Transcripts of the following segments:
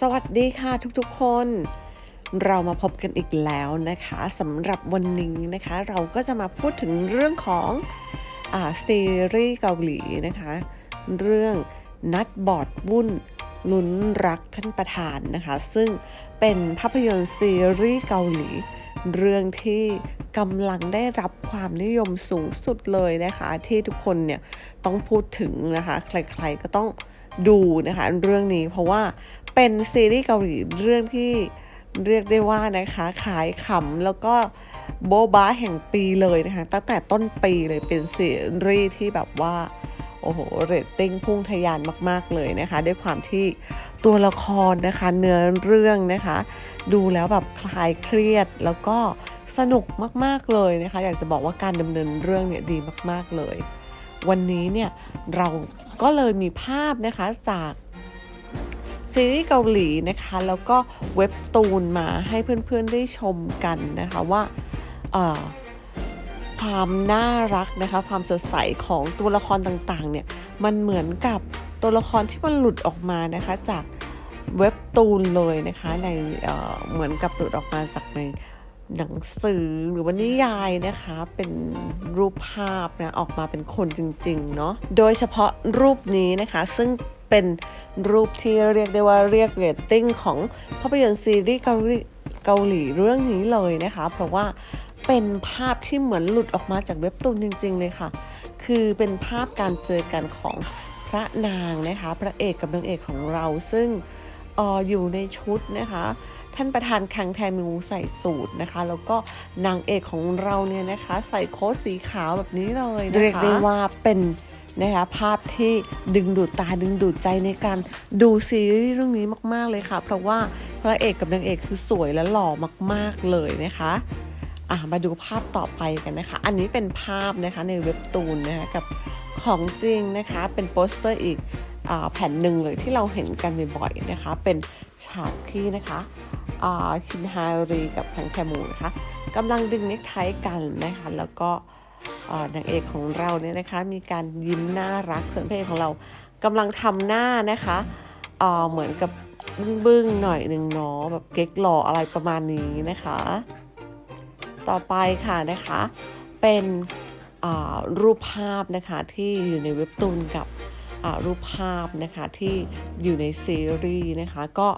สวัสดีค่ะทุกๆคน เรามาพบกันอีกแล้วนะคะสำหรับวันนี้นะคะ เราก็จะมาพูดถึงเรื่องของอ่าซีรีส์เกาหลีนะคะ เรื่องนัดบอดวุ่นลุ้นรักท่านประธานนะคะ ซึ่งเป็นภาพยนตร์ซีรีส์เกาหลี เรื่องที่กำลังได้รับความนิยมสูงสุดเลยนะคะ ที่ทุกคนเนี่ยต้องพูดถึงนะคะ ใครๆก็ต้อง ดูนะคะเรื่องนี้เพราะว่าเป็นซีรีส์เกาหลีเรื่องที่เรียกได้ว่านะคะขายขำแล้วก็โบ๊ะบ้าแห่งปีเลยนะคะตั้งแต่ต้นปีเลยเป็นซีรีส์ที่แบบว่าโอ้โหเรตติ้งพุ่งทะยานมาก ๆเลยนะคะ ด้วยความที่ตัวละครนะคะเนื้อเรื่องนะคะ ดูแล้วแบบคลายเครียดแล้วก็สนุกมาก ๆเลยนะคะ อยากจะบอกว่าการดำเนินเรื่องเนี่ยดีมาก ๆเลย วันนี้เนี่ยเรา ก็เลยมีภาพนะคะจากซีรีส์เกาหลีนะคะ แล้วก็เว็บตูนมาให้เพื่อนๆได้ชมกันนะคะว่าความน่ารักนะคะ ความสดใสของตัวละครต่างๆ เนี่ยมันเหมือนกับตัวละครที่มันหลุดออกมานะคะจากเว็บตูนเลยนะคะในเเหมือนกับหลุดออกมาจากใน หนังสือหรือว่านิยายนะคะ เป็นรูปภาพนะออกมาเป็นคนจริงๆเนาะโดยเฉพาะรูปนี้นะคะ ซึ่งเป็นรูปที่เรียกได้ว่าเรียกเรตติ้งของภาพยนตร์ซีรีส์เกาหลีเกาหลีเรื่องนี้เลยนะคะ เพราะว่าเป็นภาพที่เหมือนหลุดออกมาจากเว็บตูนจริง ๆ เลยค่ะ คือเป็นภาพการเจอกันของพระนางนะคะ พระเอกกับนางเอกของเราซึ่ง อออยู่ในชุดนะคะ ท่านประธานคังแทมิวใส่สูทนะคะ แล้วก็นางเอกของเราเนี่ยนะคะ ใส่โค้ทสีขาวแบบนี้เลยนะคะเรียกได้ว่าเป็นนะคะภาพที่ดึงดูดตาดึงดูดใจในการดูซีรีส์เรื่องนี้มากๆเลยค่ะ เพราะว่าพระเอกกับนางเอกคือสวยและหล่อมาก ๆเลยนะคะอะมาดูภาพต่อไปกันนะคะ อันนี้เป็นภาพนะคะในเว็บตูนนะคะกับของจริงนะคะเป็นโปสเตอร์อีก แผ่นหนึ่งเลยที่เราเห็นกันบ่อยๆนะคะ เป็นฉากที่นะคะคินฮารีกับคังแคมูนะคะกำลังดึงเนคไทกันนะคะแล้วก็นางเอกของเราเนี่ยนะคะมีการยิ้มน่ารักส่วนพระเอกของเรากำลังทำหน้านะคะเหมือนกับบึ้งๆหน่อยหนึ่งเนาะแบบเก๊กหล่ออะไรประมาณนี้นะคะ ต่อไปค่ะนะคะเป็นรูปภาพนะคะที่อยู่ในเว็บตูนกับ รูปภาพนะคะที่อยู่ในซีรีส์นะคะก็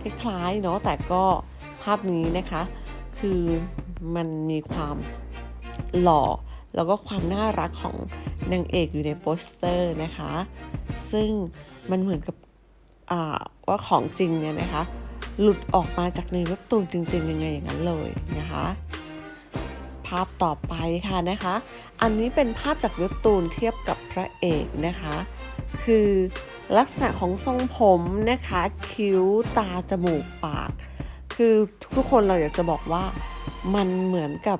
คล้ายๆเนาะแต่ก็ภาพนี้นะคะคือมันมีความหล่อ แล้วก็ความน่ารักของนางเอกอยู่ในโปสเตอร์นะคะ ซึ่งมันเหมือนกับว่าของจริงเนี่ยนะคะ หลุดออกมาจากในเว็บตูนจริง ๆ ยังไงอย่างนั้นเลยนะคะ ภาพต่อไปค่ะนะคะ อันนี้เป็นภาพจากเว็บตูนเทียบกับพระเอกนะคะ คือลักษณะของทรงผมนะคะ คิ้วตาจมูกปาก คือทุกคนเราอยากจะบอกว่ามันเหมือนกับ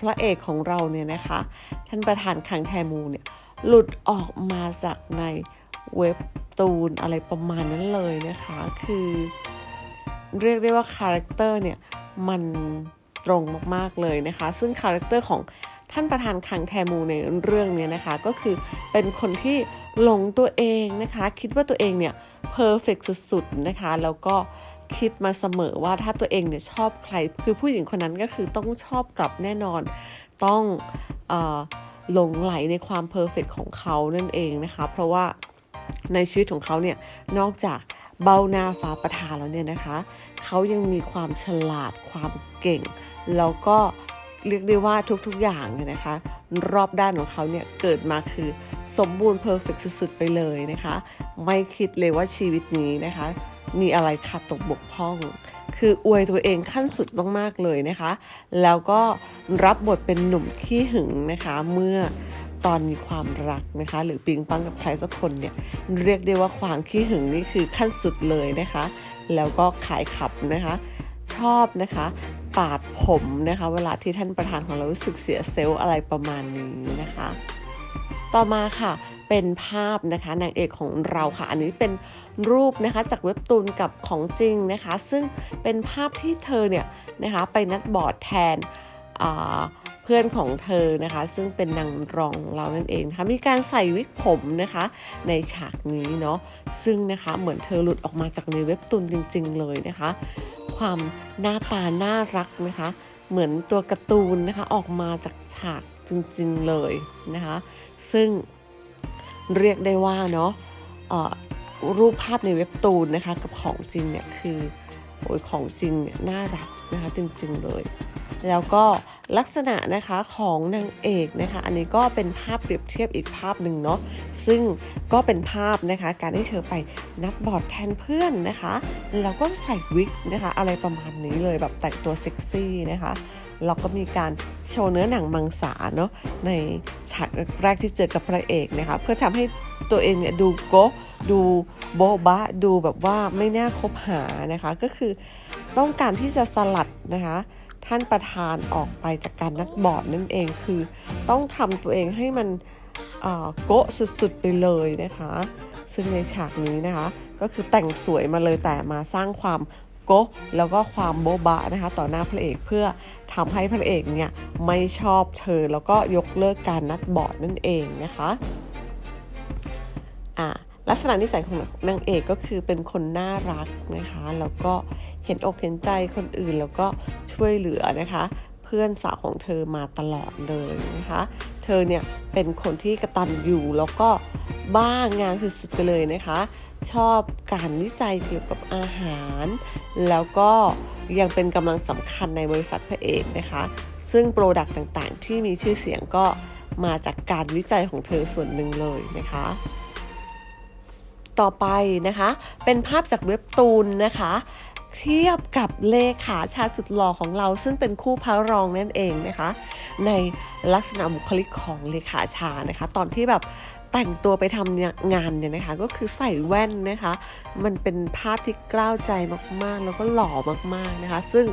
พระเอกของเราเนี่ยนะคะ ท่านประธานคังแทมูเนี่ยหลุดออกมาจากในเว็บตูนอะไรประมาณนั้นเลยนะคะ คือเรียกได้ว่าคาแรคเตอร์เนี่ยมันตรงมาก ๆ เลยนะคะ ซึ่งคาแรคเตอร์ของ ท่านประธานคังแทมูในเรื่องนี้นะคะ ก็คือเป็นคนที่หลงตัวเองนะคะ คิดว่าตัวเองเนี่ยเพอร์เฟกสุดๆนะคะแล้วก็คิดมาเสมอว่าถ้าตัวเองเนี่ยชอบใคร คือผู้หญิงคนนั้นก็คือต้องชอบกลับแน่นอนต้องหลงไหลในความเพอร์เฟกของเขานั่นเองนะคะ เพราะว่าในชีวิตของเขาเนี่ยนอกจากเบ้าหน้าฟ้าประทานแล้วเนี่ยนะคะ เขายังมีความฉลาดความเก่ง แล้วก็ เรียกได้ว่าทุกๆอย่างเนี่ยนะคะ รอบด้านของเขาเนี่ยเกิดมาคือสมบูรณ์เพอร์เฟกสุดๆ ไปเลยนะคะ ไม่คิดเลยว่าชีวิตนี้นะคะ มีอะไรขาดตกบกพร่อง คืออวยตัวเองขั้นสุดมากๆเลยนะคะ แล้วก็รับบทเป็นหนุ่มขี้หึงนะคะ เมื่อตอนมีความรักนะคะ หรือปิงปังกับใครสักคนเนี่ยเรียกได้ว่าความขี้หึงนี่คือขั้นสุดเลยนะคะ แล้วก็ขายขับนะคะ ชอบนะคะ ปาดผมนะคะ เวลาที่ท่านประธานของเรารู้สึกเสียเซลล์อะไรประมาณนี้นะคะ ต่อมาค่ะเป็นภาพนะคะนางเอกของเราค่ะ อันนี้เป็นรูปนะคะจากเว็บตูนกับของจริงนะคะ ซึ่งเป็นภาพที่เธอเนี่ยนะคะไปนัดบอร์ดแทนเพื่อนของเธอนะคะ ซึ่งเป็นนางรองของเรานั่นเองนะคะมีการใส่วิกผมนะคะในฉากนี้เนาะซึ่งนะคะเหมือนเธอหลุดออกมาจากในเว็บตูนจริง ๆ เลยนะคะ ความหน้าตาน่ารักนะคะ เหมือนตัวการ์ตูนนะคะออกมาจากฉากจริงๆเลยนะคะ ซึ่งเรียกได้ว่าเนาะรูปภาพในเว็บตูนนะคะกับของจริงเนี่ยคือโอ้ยของจริงเนี่ยน่ารักนะคะจริงๆเลย แล้วก็ ลักษณะนะคะของนางเอกนะคะ อันนี้ก็เป็นภาพเปรียบเทียบอีกภาพหนึ่งเนาะซึ่งก็เป็นภาพนะคะ การที่เธอไปนัดบอร์ดแทนเพื่อนนะคะแล้วก็ใส่วิกนะคะ อะไรประมาณนี้เลยแบบแต่งตัวเซ็กซี่นะคะแล้วก็มีการโชว์เนื้อหนังมังสาเนาะในฉากแรกที่เจอกับพระเอกนะคะ เพื่อทำให้ตัวเองเนี่ยดูโกะดูโบ๊ะบะ ดูแบบว่าไม่น่าคบหานะคะ ก็คือต้องการที่จะสลัดนะคะ ท่านประธานออกไปจากการนัดบอร์ดนั่นเองคือ ต้องทำตัวเองให้มันโกะสุดๆไปเลยนะคะ ซึ่งในฉากนี้นะคะ ก็คือแต่งสวยมาเลยแต่มาสร้างความโกะแล้วก็ความโบบะนะคะ ต่อหน้าพระเอกเพื่อทำให้พระเอกเนี่ยไม่ชอบเธอแล้วก็ยกเลิกการนัดบอร์ดนั่นเองนะคะอ่า ลักษณะนิสัยของนางเอกก็คือเป็นคนน่ารักนะคะแล้วก็เห็นอกเห็นใจคนอื่นแล้วก็ช่วยเหลือนะคะ เพื่อนสาวของเธอมาตลอดเลยนะคะ เธอเนี่ยเป็นคนที่กระตันอยู่แล้วก็บ้างงานสุดๆไปเลยนะคะ ชอบการวิจัยเกี่ยวกับอาหาร แล้วก็ยังเป็นกำลังสำคัญในบริษัทพระเอกนะคะ ซึ่งโปรดักต์ต่างๆ ที่มีชื่อเสียงก็มาจากการวิจัยของเธอส่วนหนึ่งเลยนะคะ ต่อไปนะคะ เป็นภาพจากเว็บตูนนะคะเทียบกับเลขาชาสุดหล่อของเราซึ่งเป็นคู่พระรองนั่นเองนะคะ ในลักษณะบุคลิกของเลขาชานะคะ ตอนที่แบบแต่งตัวไปทำงานเนี่ยนะคะ ก็คือใส่แว่นนะคะ มันเป็นภาพที่กล้าวใจมากๆ แล้วก็หล่อมากๆนะคะ ซึ่ง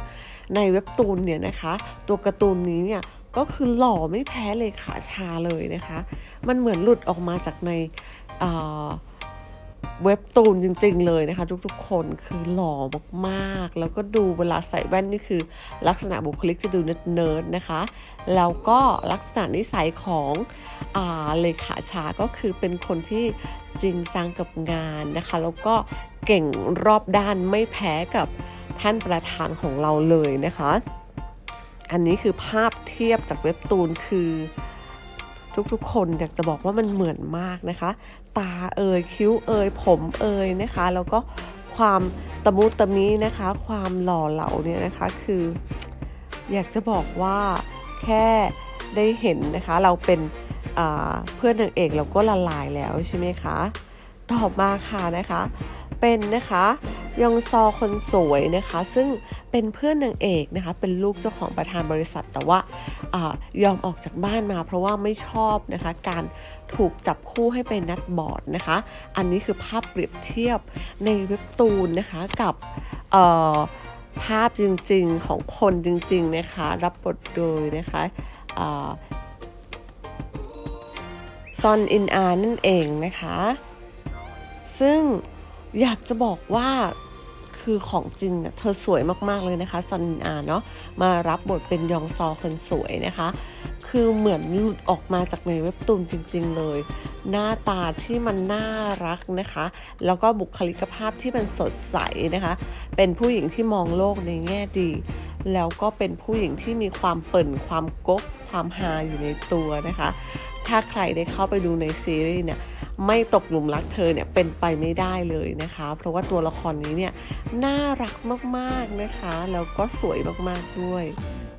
ในเว็บตูนเนี่ยนะคะ ตัวการ์ตูนนี้เนี่ยก็คือหล่อไม่แพ้เลขาชาเลยนะคะ มันเหมือนหลุดออกมาจากในอ่อ เว็บตูนจริงๆเลยนะคะ ทุกๆคนคือหล่อมากๆ แล้วก็ดูเวลาใส่แว่นนี่คือ ลักษณะบุคลิกจะดูเนิร์ดๆนะคะ แล้วก็ลักษณะนิสัยของอาเลขาชาก็คือเป็นคนที่จริงจังกับงานนะคะ แล้วก็เก่งรอบด้านไม่แพ้กับท่านประธานของเราเลยนะคะ อันนี้คือภาพเทียบจากเว็บตูนคือ ทุกๆ คนอยากจะบอกว่ามันเหมือนมากนะคะ ตาเอ่ยคิ้วเอ่ยผมเอ่ยนะคะ แล้วก็ความตะมุตะมินะคะ ความหล่อเหลาเนี่ยนะคะคือ อยากจะบอกว่าแค่ได้เห็นนะคะ เราเป็นเพื่อนนางเอกเราก็ละลายแล้วใช่ไหมคะ ต่อมาค่ะนะคะ เป็นนะคะยองซอคนสวยนะคะ ซึ่งเป็นเพื่อนนางเอกนะคะ เป็นลูกเจ้าของประธานบริษัท แต่ว่าอยอมออกจากบ้านมา เพราะว่าไม่ชอบนะคะ การถูกจับคู่ให้ไปนัดบอร์ดนะคะ อันนี้คือภาพเปรียบเทียบในเว็บตูนนะคะกับภาพจริงๆของคนจริงๆนะคะ รับบทโดยนะคะซอนอินอานั่นเองนะคะ ซึ่ง อยากจะบอกว่าคือของจริงเนี่ยเธอสวยมากๆเลยนะคะซอนอินอาเนาะมารับบทเป็นยองซอคนสวยนะคะ คือเหมือนหลุดออกมาจากในเว็บตูนจริง ๆ เลย หน้าตาที่มันน่ารักนะคะ แล้วก็บุคลิกภาพที่มันสดใสนะคะ เป็นผู้หญิงที่มองโลกในแง่ดี แล้วก็เป็นผู้หญิงที่มีความเปิ่นความก๊กความฮาอยู่ในตัวนะคะ ถ้าใครได้เข้าไปดูในซีรีส์เนี่ยไม่ตกหลุมรักเธอเนี่ยเป็นไปไม่ได้เลยนะคะ เพราะว่าตัวละครนี้เนี่ยน่ารักมากๆนะคะแล้วก็สวยมากๆด้วย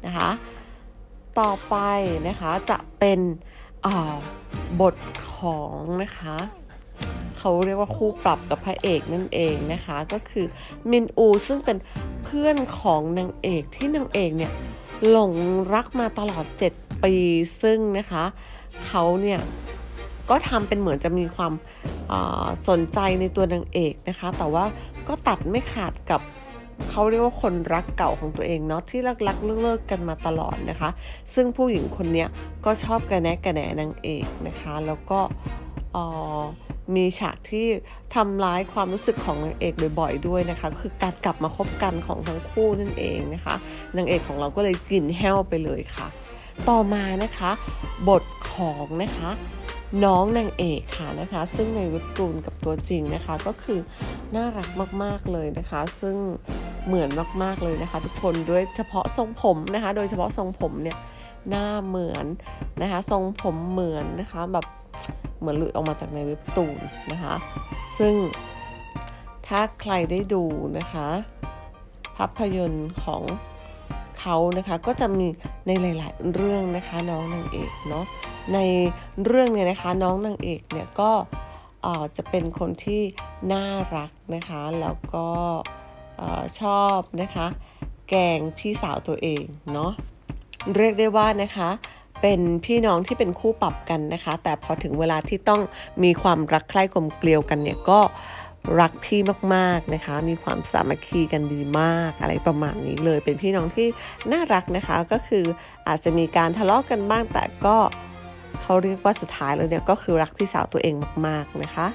นะคะ ต่อไปนะคะจะเป็นบทของนะคะเขาเรียกว่าคู่ปรับกับพระเอกนั่นเองนะคะ ก็คือมินอูซึ่งเป็นเพื่อนของนางเอกที่นางเอกเนี่ยหลงรักมาตลอด 7 ปีซึ่งนะคะเขาเนี่ยก็ทำเป็นเหมือนจะมีความสนใจในตัวนางเอกนะคะ แต่ว่าก็ตัดไม่ขาดกับเขาเรียกว่าคนรักเก่าของตัวเองเนาะที่รักรักเลิกๆกันมาตลอดนะคะ ซึ่งผู้หญิงคนเนี้ยก็ชอบกระแนะกระแหนนางเอกนะคะ แล้วก็มีฉากที่ทำร้ายความรู้สึกของนางเอกบ่อยๆด้วยนะคะ คือการกลับมาคบกันของทั้งคู่นั่นเองนะคะนางเอกของเราก็เลยกลิ่นแห้วไปเลยค่ะ ต่อมานะคะบทของนะคะน้องนางเอกค่ะนะคะ ซึ่งในเว็บตูนกับตัวจริงนะคะก็คือน่ารักมากๆเลยนะคะ ซึ่งเหมือนมากๆเลยนะคะ ทุกคนด้วยเฉพาะทรงผมนะคะ โดยเฉพาะทรงผมเนี่ยหน้าเหมือนนะคะ ทรงผมเหมือนนะคะแบบเหมือนหลุดออกมาจากในเว็บตูนนะคะ ซึ่งถ้าใครได้ดูนะคะ ภาพยนตร์ของ เขานะคะก็จะมีในหลาย ๆ เรื่องนะคะน้องนางเอกเนาะในเรื่องเนี่ยนะคะน้องนางเอกเนี่ยก็เอ่อจะเป็นคนที่น่ารักนะคะแล้วก็เอ่อชอบนะคะแกงพี่สาวตัวเองเนาะเรียกได้ว่านะคะเป็นพี่น้องที่เป็นคู่ปรับกันนะคะ แต่พอถึงเวลาที่ต้องมีความรักใคร่กลมเกลียวกันเนี่ยก็ รักพี่มากๆนะคะ มีความสามัคคีกันดีมากอะไรประมาณนี้เลย เป็นพี่น้องที่น่ารักนะคะ ก็คืออาจจะมีการทะเลาะกันบ้างแต่ก็ เขาเรียกว่าสุดท้ายแล้วเนี่ยก็คือรักพี่สาวตัวเองมาก ๆนะคะ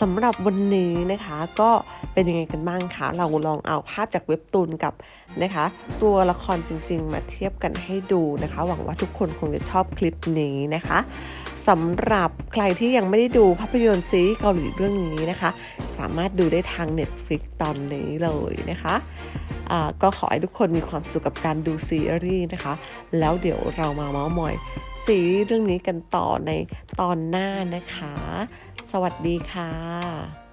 สำหรับวันนี้นะคะก็เป็นยังไงกันบ้างคะเราลองเอาภาพจากเว็บตูนกับนะคะ ตัวละครจริง ๆ มาเทียบกันให้ดูนะคะ หวังว่าทุกคนคงจะชอบคลิปนี้นะคะสำหรับใครที่ยังไม่ได้ดูภาพยนตร์ซีรีส์เกาหลีเรื่องนี้นะคะ สามารถดูได้ทาง Netflix ตอนนี้เลยนะคะ ก็ขอให้ทุกคนมีความสุขกับการดูซีรีส์นะคะ แล้วเดี๋ยวเรามาเมาส์มอยซีรีส์เรื่องนี้กันต่อในตอนหน้านะคะ สวัสดีค่ะ